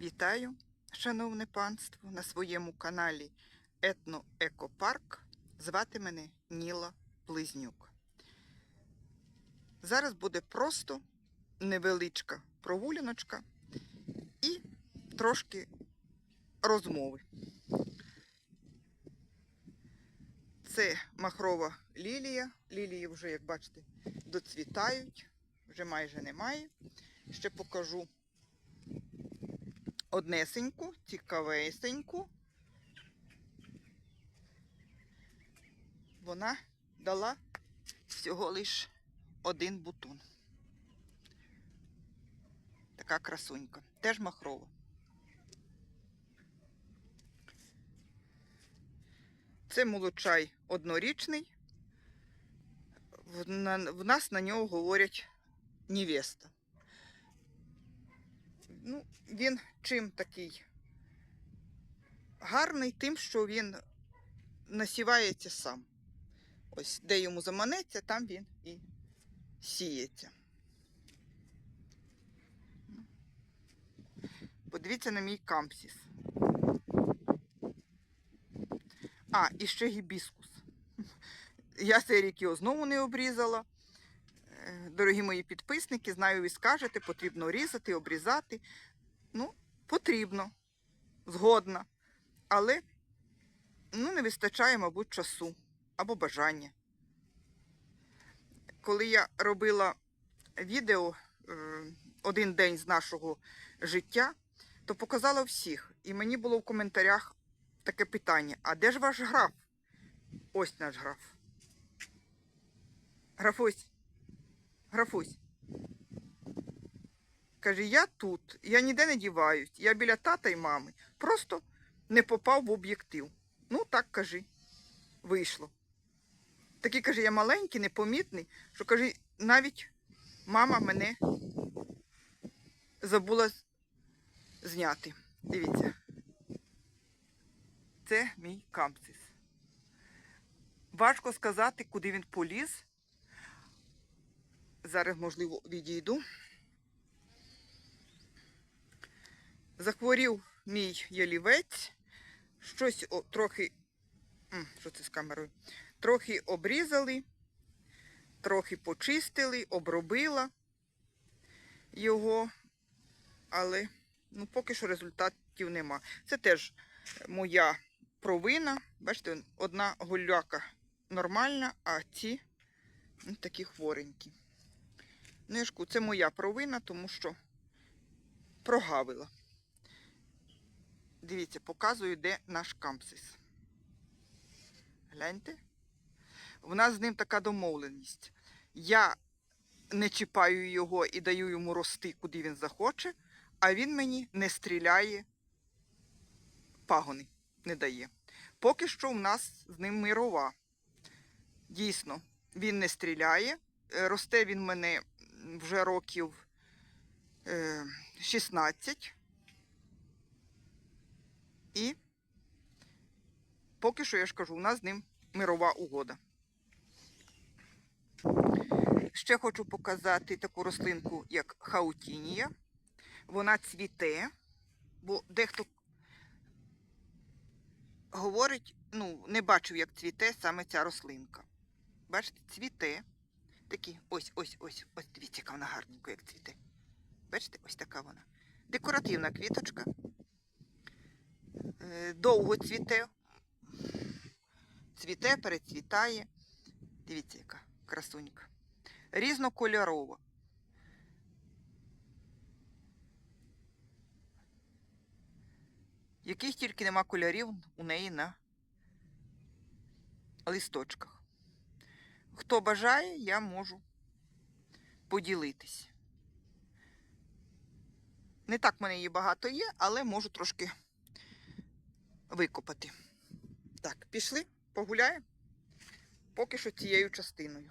Вітаю, шановне панство, на своєму каналі Етно-Екопарк. Звати мене Ніла Близнюк. Зараз буде просто невеличка прогуляночка і трошки розмови. Це махрова лілія. Лілії вже, як бачите, доцвітають, вже майже немає. Ще покажу однесеньку, цікавесеньку. Вона дала всього лиш один бутон. Така красунька. Теж махрова. Це молочай однорічний. В, нас на нього говорять невеста. Ну, він чим такий гарний, тим, що він насівається сам. Ось де йому заманеться, там він і сіється. Подивіться на мій кампсіс. А, і ще гібіскус. Я цей рік його знову не обрізала. Е, Дорогі мої підписники, знаю, ви скажете, потрібно різати, обрізати. Ну, потрібно, згодна. Але ну, не вистачає, мабуть, часу або бажання. Коли я робила відео е, один день з нашого життя, то показала всіх. І мені було в коментарях таке питання: а де ж ваш граф? Ось наш граф. Графусь. Графусь. Каже, я тут, я ніде не діваюсь, я біля тата і мами. Просто не попав в об'єктив. Ну, так кажи, вийшло. Такий каже, я маленький, непомітний, що каже, навіть мама мене забула зняти. Дивіться. Це мій кампсис. Важко сказати, куди він поліз. Зараз, можливо, відійду. Захворів мій ялівець. Щось о, трохи. Що це з камерою? Трохи обрізали, трохи почистили, обробила його, але ну, поки що результатів нема. Це теж моя провина. Бачите, одна гуляка нормальна, а ці ну, такі хворенькі. Кажу, це моя провина, тому що прогавила. Дивіться, показую, де наш кампсис. Гляньте. У нас з ним така домовленість. Я не чіпаю його і даю йому рости, куди він захоче, а він мені не стріляє пагони, не дає. Поки що в нас з ним мирова. Дійсно, він не стріляє. Е, Росте він мене вже років е, 16. І поки що я ж кажу, у нас з ним мирова угода. Ще хочу показати таку рослинку, як хаутінія. Вона цвіте, бо дехто говорить, ну, не бачив, як цвіте саме ця рослинка. Бачите, цвіте. Такі, ось, ось, ось, ось, дивіться, яка вона гарненько, як цвіте. Бачите, ось така вона. Декоративна квіточка. Е, Довго цвіте. Цвіте, перецвітає. Дивіться, яка красунька. Різнокольорова. Яких тільки нема кольорів у неї на листочках. Хто бажає, я можу поділитись. Не так в мене її багато є, але можу трошки викопати. Так, пішли, погуляємо. Поки що цією частиною.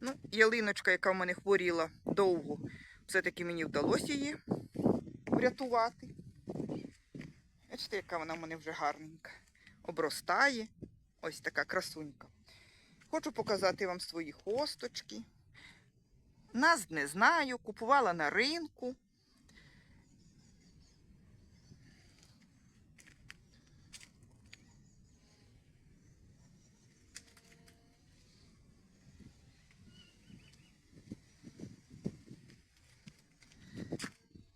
Ну, ялиночка, яка в мене хворіла довго, все-таки мені вдалося її врятувати. Бачите, яка вона в мене вже гарненька. Обростає. Ось така красунька. Хочу показати вам свої хосточки. Нас не знаю, купувала на ринку.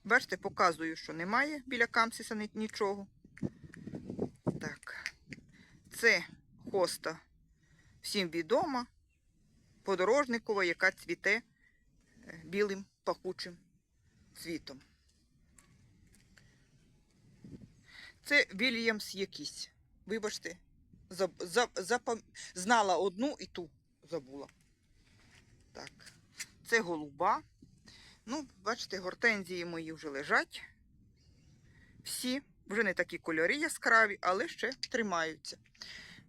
Бачите, показую, що немає біля камсіса нічого. Так. Це хоста всім відома, подорожникова, яка цвіте е, білим пахучим цвітом. Це Вільямс якийсь. Вибачте, заб, заб, запам- знала одну і ту забула. Так, це голуба. Ну, бачите, гортензії мої вже лежать. Всі, вже не такі кольори яскраві, але ще тримаються.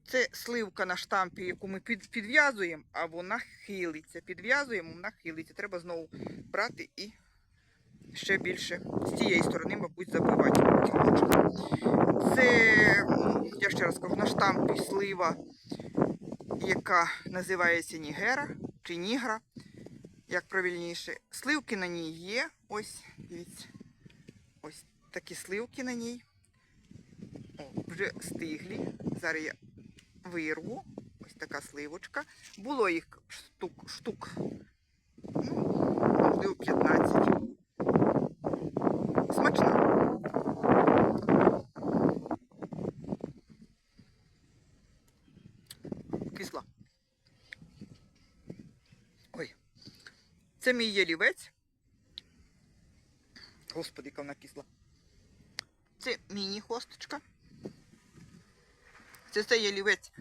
Це сливка на штампі, яку ми під, підв'язуємо, а вона хилиться. Підв'язуємо, вона хилиться. Треба знову брати і ще більше з цієї сторони, мабуть, забивати. Це, я ще раз кажу, на штампі слива, яка називається Нігера чи Нігра, як правильніше. Сливки на ній є. Ось, дивіться. Ось такі сливки на ній. О, вже стиглі. Зараз я вирву. Ось така сливочка. Було їх штук, штук ну, можливо, 15. Це мій ялівець. Господи, яка вона кисла. Це міні-хосточка. Це цей ялівець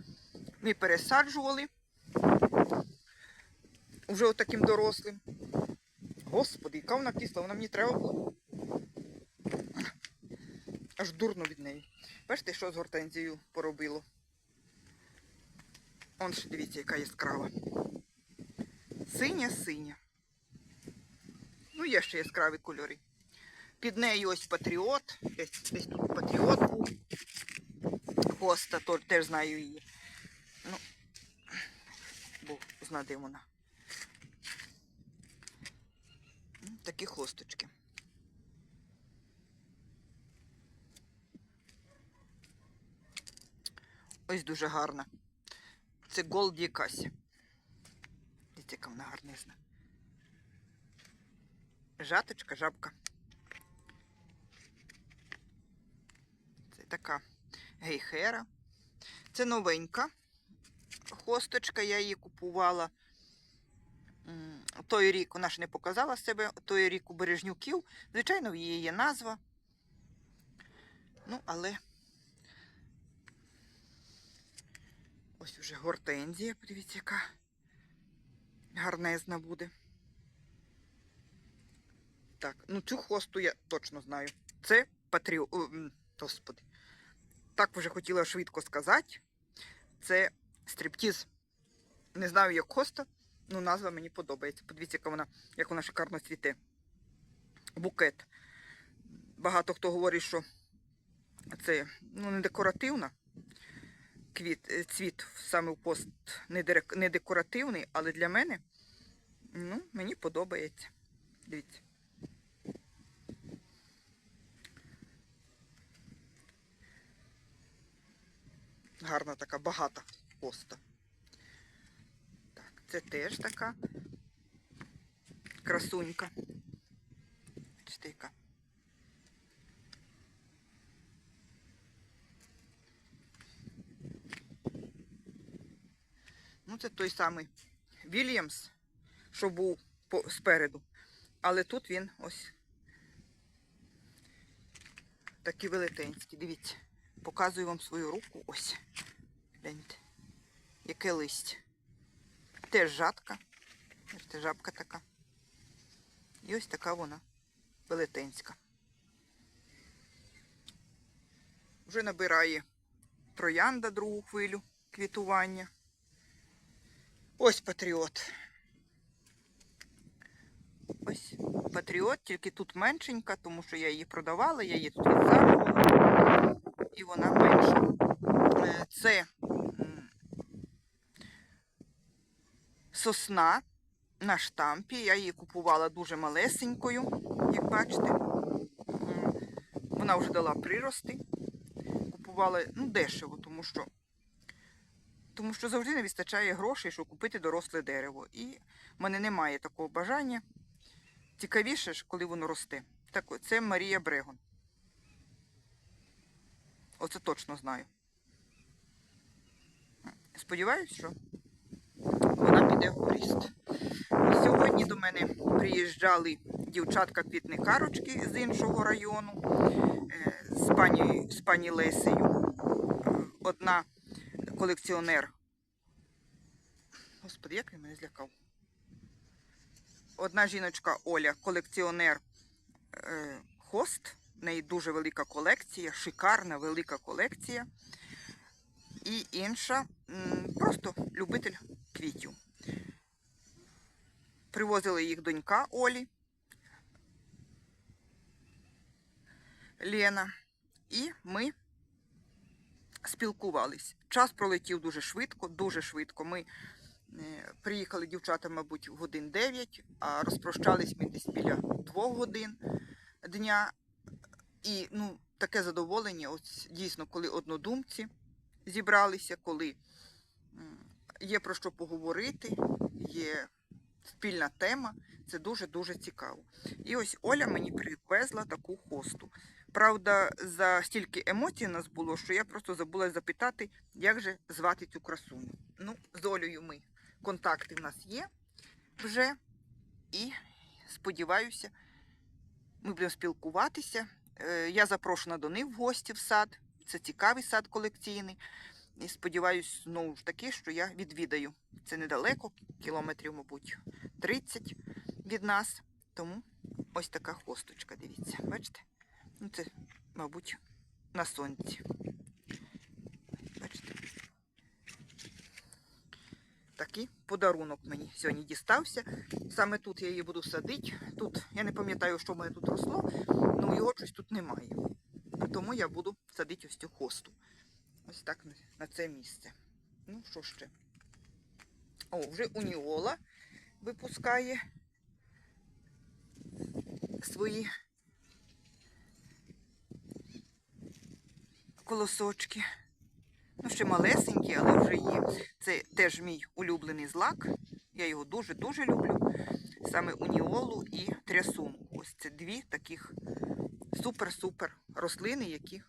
ми пересаджували. Уже отаким дорослим. Господи, яка вона кисла, вона мені треба було. Аж дурно від неї. Бачите, що з гортензією поробило? Он ще дивіться, яка яскрава. Синя-синя. Ну, є ще яскраві кольори. Під нею ось патріот. Десь, десь тут патріот був. Хоста, то, теж знаю її. Ну, бо зна, де вона. Такі хосточки. Ось дуже гарна. Це Голд якась. Дивіться, яка вона гарнизна. Жаточка, жабка. Це така гейхера. Це новенька хосточка, я її купувала. Той рік вона ж не показала себе, той рік у Бережнюків. Звичайно, в її є назва. Ну, але ось уже гортензія, подивіться, яка гарнезна буде. Так, ну цю хосту я точно знаю. Це патріо. Господи. Так вже хотіла швидко сказати. Це стриптіз. Не знаю, як хоста, але назва мені подобається. Подивіться, яка вона, як вона шикарно цвіте. Букет. Багато хто говорить, що це ну, не декоративна. Квіт, е, цвіт саме в пост не декоративний, але для мене ну, мені подобається. Дивіться. Гарна така багата поста. Так, це теж така красунька. Бачите. Ну, це той самий Вільямс, що був спереду. Але тут він ось такий велетенський. Дивіться, показую вам свою руку. Ось. Гляньте. Яке листя. Теж жатка. Жабка така. І ось така вона велетенська. Вже набирає троянда другу хвилю квітування. Ось патріот. Ось патріот, тільки тут меншенька, тому що я її продавала, я її тут відсаджувала. І вона менша. Е, Це сосна на штампі. Я її купувала дуже малесенькою, як бачите. Вона вже дала прирости. Купувала ну, дешево, тому що тому що завжди не вистачає грошей, щоб купити доросле дерево. І в мене немає такого бажання. Цікавіше ж, коли воно росте. Так, це Марія Брегон. Оце точно знаю. Сподіваюсь, що вона піде в ріст. Сьогодні до мене приїжджали дівчатка-квітникарочки з іншого району е, з пані, з пані Лесею. Е, Одна колекціонер. Господи, як він мене злякав. Одна жіночка Оля, колекціонер е, хост. В неї дуже велика колекція, шикарна велика колекція. І інша просто любитель квітів. Привозила їх донька Олі, Лена, і ми спілкувались. Час пролетів дуже швидко, дуже швидко. Ми е, приїхали дівчата, мабуть, в годин 9, а розпрощались ми десь біля 2 годин дня. І ну, таке задоволення, ось дійсно, коли однодумці зібралися, коли є про що поговорити, є спільна тема. Це дуже-дуже цікаво. І ось Оля мені привезла таку хосту. Правда, за стільки емоцій у нас було, що я просто забула запитати, як же звати цю красуню. Ну, з Олею ми контакти в нас є вже. І сподіваюся, ми будемо спілкуватися. Е, Я запрошена до них в гості в сад. Це цікавий сад колекційний. І сподіваюся, знову ж таки, що я відвідаю. Це недалеко, кілометрів, мабуть, 30 від нас. Тому ось така хвосточка, дивіться. Бачите? Ну, це, мабуть, на сонці. Бачите? Такий подарунок мені сьогодні дістався. Саме тут я її буду садити. Тут я не пам'ятаю, що в мене тут росло, але його щось тут немає. Тому я буду садити ось цю хосту. Ось так на- на це місце. Ну, що ще? О, вже Уніола випускає свої колосочки. Ну, ще малесенькі, але вже є. Це теж мій улюблений злак. Я його дуже-дуже люблю. Саме уніолу і трясунку. Ось це дві таких супер-супер рослини, які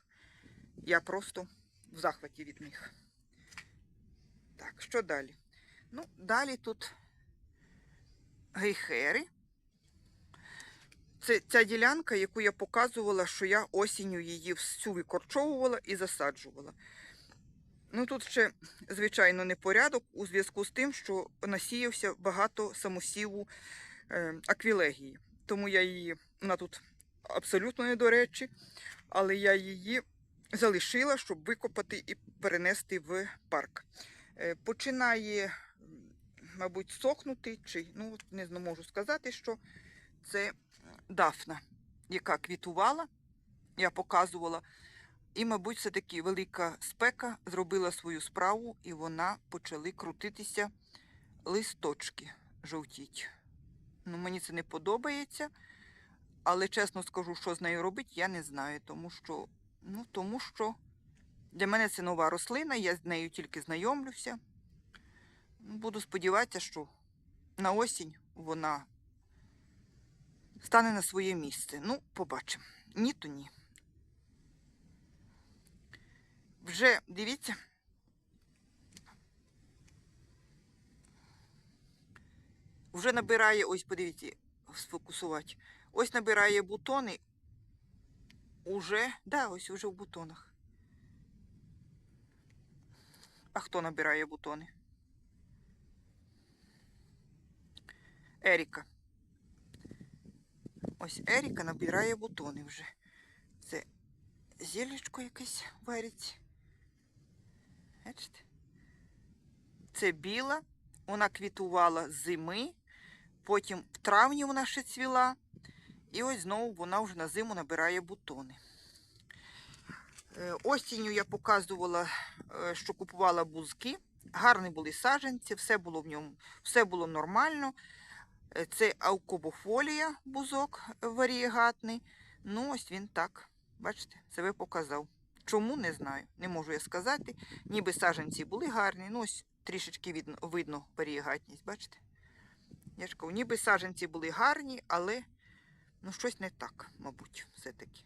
я просто в захваті від них. Так, що далі? Ну, далі тут гейхери. Це ця ділянка, яку я показувала, що я осінню її всю викорчовувала і засаджувала. Ну тут ще, звичайно, непорядок у зв'язку з тим, що насіявся багато самосіву е, аквілегії. Тому я її, вона тут абсолютно не до речі, але я її залишила, щоб викопати і перенести в парк. Е, починає, мабуть, сохнути, чи ну не можу сказати, що це дафна, яка квітувала, я показувала. І, мабуть, все-таки велика спека зробила свою справу, і вона почали крутитися листочки жовтіть. Ну, мені це не подобається, але чесно скажу, що з нею робити, я не знаю, тому що, ну, тому що для мене це нова рослина, я з нею тільки знайомлюся. Ну, Буду сподіватися, що на осінь вона стане на своє місце. Ну, побачимо. Ні, то ні. Вже дивіться. Вже набирає, ось подивіться, сфокусувати. Ось набирає бутони. Уже, да, ось уже в бутонах. А хто набирає бутони? Еріка. Ось Еріка набирає бутони вже. Це зілечко якесь вариться. Бачите? Це біла. Вона квітувала зими. Потім в травні вона ще цвіла. І ось знову вона вже на зиму набирає бутони. Е, Осінню я показувала, е, що купувала бузки. Гарні були саджанці, все було в ньому, все було нормально. Е, Це аукобофолія бузок варієгатний. Ну, ось він так, бачите, себе показав. Чому, не знаю, не можу я сказати. Ніби саджанці були гарні, ну ось трішечки видно, видно варієгатність, бачите? Я ж кажу, ніби саджанці були гарні, але Ну, щось не так, мабуть, все-таки.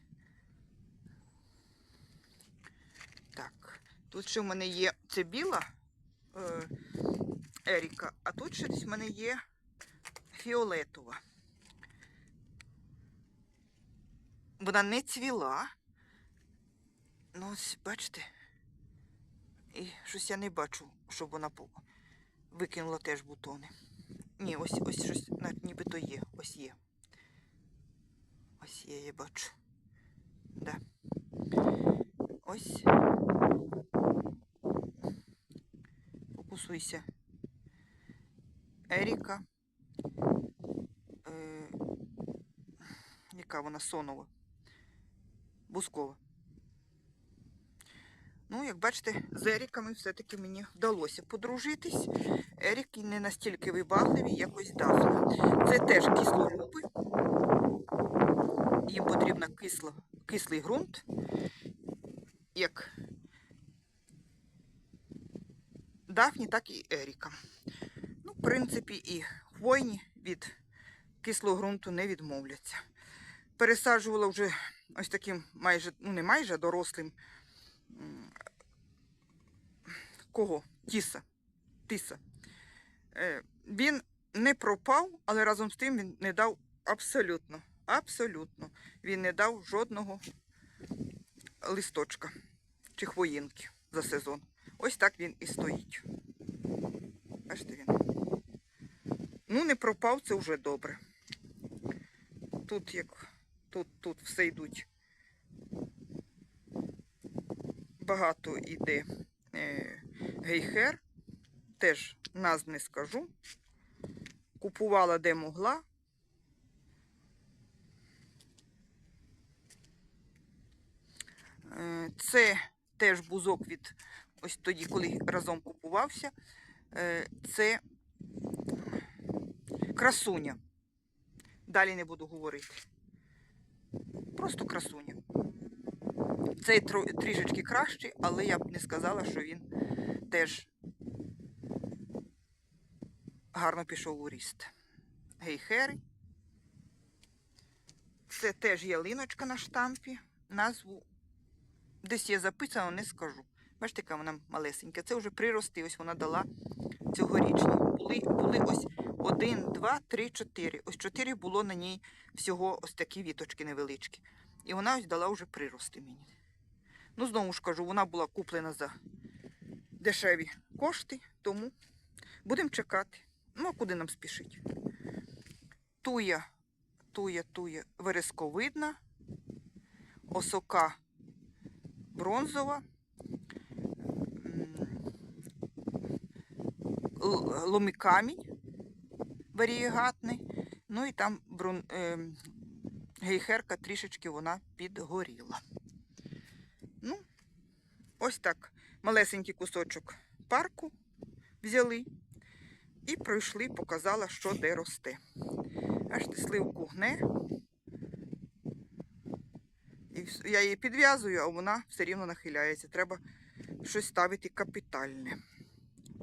Так, тут ще в мене є це біла е, Еріка, а тут ще в мене є фіолетова. Вона не цвіла. Ну, ось, бачите. І щось я не бачу, щоб вона викинула теж бутони. Ні, ось ось щось нібито є. Ось є. Ось є, я бачу. Да. Ось. Фокусуйся. Еріка. Е, яка вона сонова? Бускова. Ну, як бачите, з Еріками все-таки мені вдалося подружитись. Еріки не настільки вибагливі, як ось Дафна. Це теж кислолюби. Їм кисло, кислий ґрунт, як Дафні, так і Еріка. Ну, в принципі, і хвойні від кислого ґрунту не відмовляться. Пересаджувала вже ось таким майже, ну не майже а дорослим. Кого? Тіса. Тиса. Е, Він не пропав, але разом з тим він не дав абсолютно, абсолютно. Він не дав жодного листочка чи хвоїнки за сезон. Ось так він і стоїть. Бачите він. Ну, не пропав, це вже добре. Тут як тут, тут все йдуть. Багато йде гейхер. Теж назв не скажу. Купувала де могла. Е, Це теж бузок від ось тоді, коли разом купувався. Е, Це красуня. Далі не буду говорити. Просто красуня. Цей трішечки кращий, але я б не сказала, що він теж гарно пішов у ріст. Гейхери. Це теж ялиночка на штампі. Назву десь є записано, не скажу. Бачите, яка вона малесенька. Це вже прирости, ось вона дала цьогорічні. Були, були ось один, два, три, чотири. Ось чотири було на ній всього ось такі віточки невеличкі. І вона ось дала вже прирости мені. Ну, знову ж кажу, вона була куплена за дешеві кошти, тому будемо чекати. Ну, а куди нам спішить? Туя, туя, туя вересковидна, осока бронзова, м, л- ломикамінь варієгатний, ну і там брун, ем, гейхерка трішечки вона підгоріла. Ну, ось так. Малесенький кусочок парку взяли і пройшли, показала, що де росте. Аж ти сливку гне. І я її підв'язую, а вона все рівно нахиляється. Треба щось ставити капітальне.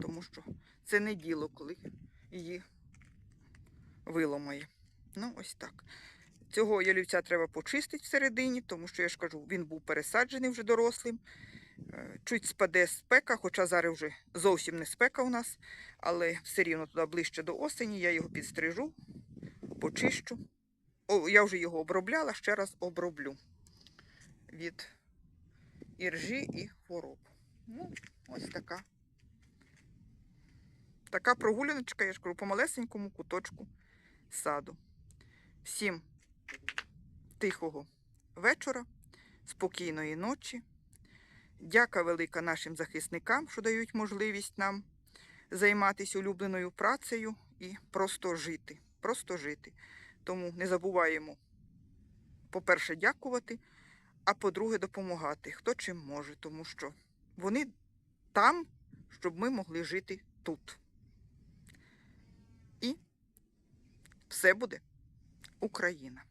Тому що це не діло, коли її виломає. Ну, ось так. Цього ялівця треба почистити всередині, тому що я ж кажу, він був пересаджений вже дорослим. Чуть спаде спека, хоча зараз вже зовсім не спека у нас, але все рівно туди ближче до осені я його підстрижу, почищу. О, я вже його обробляла, ще раз оброблю від іржі і хвороб. Ну, ось така. Така прогуляночка, я ж кажу, по малесенькому куточку саду. Всім тихого вечора, спокійної ночі. Дяка велика нашим захисникам, що дають можливість нам займатися улюбленою працею і просто жити. Просто жити. Тому не забуваємо, по-перше, дякувати, а по-друге, допомагати, хто чим може, тому що вони там, щоб ми могли жити тут. І все буде Україна.